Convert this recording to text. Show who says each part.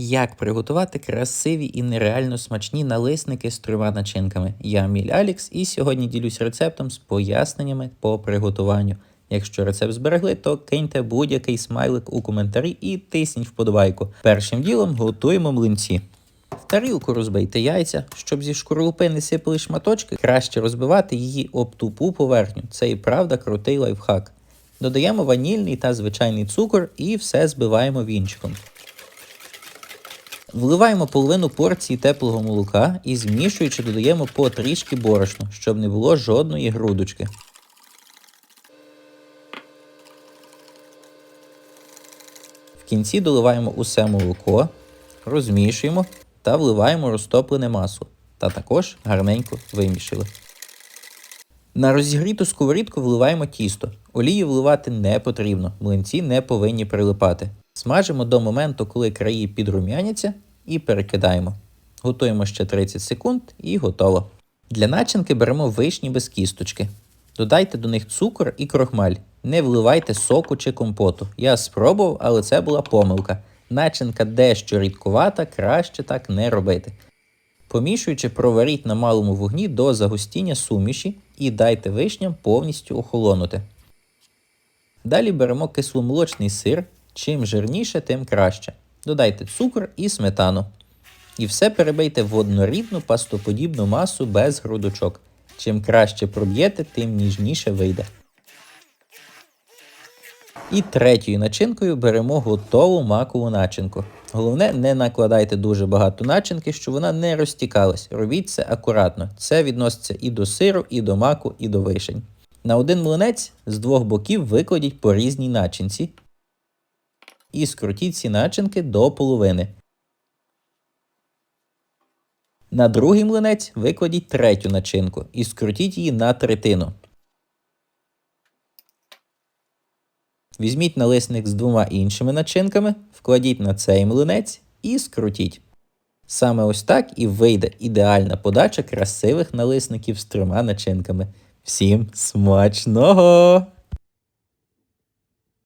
Speaker 1: Як приготувати красиві і нереально смачні налисники з трьома начинками? Я Міль Алікс і сьогодні ділюсь рецептом з поясненнями по приготуванню. Якщо рецепт зберегли, то киньте будь-який смайлик у коментарі і тисніть вподобайку. Першим ділом готуємо млинці. В тарілку розбийте яйця, щоб зі шкорлупи не сипали шматочки, краще розбивати її об тупу поверхню. Це і правда крутий лайфхак. Додаємо ванільний та звичайний цукор і все збиваємо вінчиком. Вливаємо половину порції теплого молока і змішуючи додаємо по трішки борошну, щоб не було жодної грудочки. В кінці доливаємо усе молоко, розмішуємо та вливаємо розтоплене масло. Та також гарненько вимішали. На розігріту сковорідку вливаємо тісто. Олію вливати не потрібно, млинці не повинні прилипати. Смажимо до моменту, коли краї підрум'яняться, і перекидаємо. Готуємо ще 30 секунд і готово. Для начинки беремо вишні без кісточки. Додайте до них цукор і крохмаль. Не вливайте соку чи компоту. Я спробував, але це була помилка. Начинка дещо рідкувата, краще так не робити. Помішуючи, проваріть на малому вогні до загустіння суміші і дайте вишням повністю охолонути. Далі беремо кисломолочний сир. Чим жирніше, тим краще. Додайте цукор і сметану. І все перебийте в однорідну пастоподібну масу без грудочок. Чим краще проб'єте, тим ніжніше вийде. І третьою начинкою беремо готову макову начинку. Головне, не накладайте дуже багато начинки, щоб вона не розтікалась. Робіть це акуратно. Це відноситься і до сиру, і до маку, і до вишень. На один млинець з двох боків викладіть по різній начинці і скрутіть ці начинки до половини. На другий млинець викладіть третю начинку і скрутіть її на третину. Візьміть налисник з двома іншими начинками, вкладіть на цей млинець і скрутіть. Саме ось так і вийде ідеальна подача красивих налисників з трьома начинками. Всім смачного!